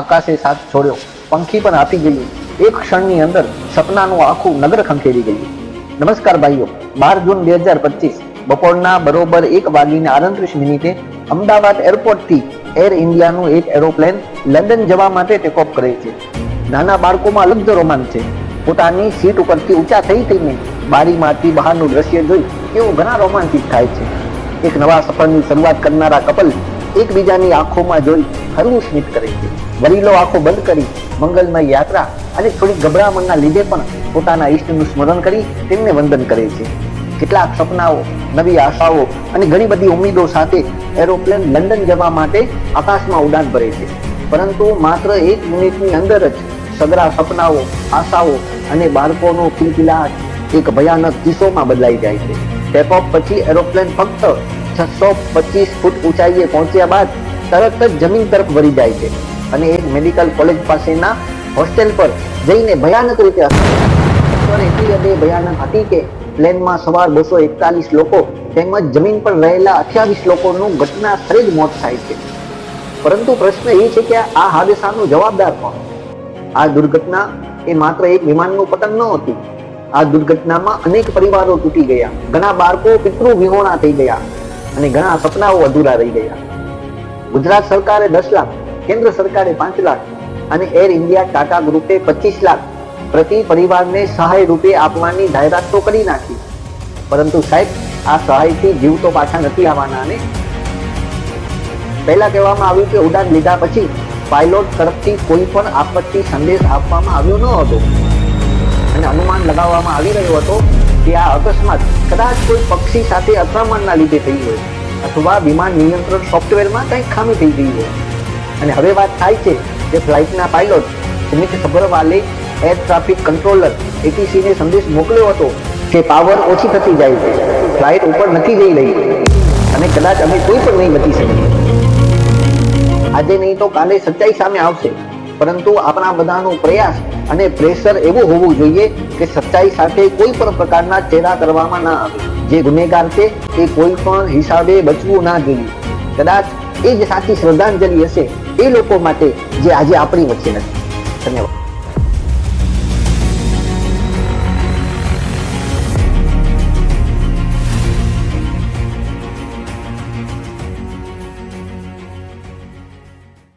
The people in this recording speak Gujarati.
આકાશે સાથ છોડ્યો. પંખી પણ આપી ગયું એક ક્ષણની અંદર સપનાનું આખું નગર ખંખેરી ગયું. નમસ્કાર ભાઈઓ, બાર જૂન બે હજાર પચીસ, બપોરના બરોબર એક વાગીને આડત્રીસ મિનિટે અમદાવાદ એરપોર્ટથી એર ઇન્ડિયાનું એક એરોપ્લેન લંડન જવા માટે ટેકઓફ કરે છે. નાના બાળકોમાં અલગ રોમાંચ છે. પોતાની સીટ ઉપરથી ઊંચા થઈ થઈને બારીમાંથી બહારનું દ્રશ્ય જોઈ તેઓ ઘણા રોમાંચિત થાય છે. એક નવા સફરની શરૂઆત કરનારા કપલ એકબીજાની આંખોમાં જોઈ હરવું સ્મિત કરે છે. વડીલો આંખો બંધ કરી મંગલમય યાત્રા અને થોડી ગભરામણના લીધે પણ પોતાના ઈષ્ટનું સ્મરણ કરી તેમને વંદન કરે છે. કેટલાક સપનાઓ, નવી આશાઓ અને ઘણી બધી ઉમેદો સાથે એરોપ્લેન લંડન જવા માટે આકાશમાં ઉડાન ભરે છે. પરંતુ માત્ર એક મિનિટની અંદર જ સગરા સપનાઓ, આશાઓ અને બાળકોનો કિલકિલાટ એક ભયાનક કિસ્સોમાં બદલાઈ જાય છે. ટેપ પછી એરોપ્લેન ફક્ત છસો પચીસ ફૂટ ઊંચાઈએ પહોંચ્યા બાદ તરત જ જમીન તરફ વળી જાય છે. અને એક મેડિકલ કોલેજ પાસેના હોસ્ટેલ પર જઈને ભયાનક રીતે એટલી હદે ભયાનક હતી કે પ્લેનમાં સવાર બસો એકતાલીસ લોકો તેમજ જમીન પર રહેલા અઠ્યાવીસ લોકોનું ઘટના સ્થળે જ મોત થાય છે. પરંતુ પ્રશ્ન એ છે કે આ હાદસાનો જવાબદાર કોણ? આ દુર્ઘટના એ માત્ર એક વિમાનનું પતન ન હતું. આ દુર્ઘટનામાં અનેક પરિવારો તૂટી ગયા. ઘણા બાળકો પિતૃ વિહોણા થઈ ગયા અને ઘણા સપનાઓ અધૂરા રહી ગયા. ગુજરાત સરકારે દસ લાખ કેન્દ્ર સરકારે પાંચ લાખ અને એર ઇન્ડિયા ટાટા ગ્રુપે પચીસ લાખ પ્રતિ પરિવારને સહાય રૂપે આપવાની જાહેરાત તો કરી નાખી. પરંતુ સાહેબ, આ સહાયથી જીવ તો પાછા નથી આવવાના અને પહેલા કહેવામાં આવ્યું કે ઉડાન લીધા પછી પાયલોટ તરફથી કોઈ પણ આપત્તિ સંદેશ આપવામાં આવ્યો ન હતો. અને અનુમાન લગાવવામાં આવી રહ્યો હતો કે આ અકસ્માત કદાચ કોઈ પક્ષી સાથે અથડામણના લીધે થઈ હોય અથવા વિમાન નિયંત્રણ સોફ્ટવેરમાં કંઈક ખામી થઈ ગઈ હોય. અને હવે વાત થાય છે કે ફ્લાઇટના પાયલોટ સુમિત સબરવાલે એર ટ્રાફિક કંટ્રોલર એટીસીને સંદેશ મોકલ્યો હતો કે પાવર ઓછી થતી જાય છે. ફ્લાઇટ ઉપર નથી જઈ રહી. અને કદાચ અમે કોઈ પણ નહીં બચી શકીએ. આજે નહીં તો કાલે સચ્ચાઈ સામે આવશે. પરંતુ આપણા બધાનો પ્રયાસ અને પ્રેશર એવું હોવું જોઈએ કે સચ્ચાઈ સાથે કોઈ પણ પ્રકારના ચેડા કરવામાં ના આવે. જે ગુનેગાર છે એ કોઈ પણ હિસાબે બચવું ના જોઈએ. કદાચ એ જ સાચી શ્રદ્ધાંજલિ હશે એ લોકો માટે જે આજે આપણી વચ્ચે નથી. ધન્યવાદ.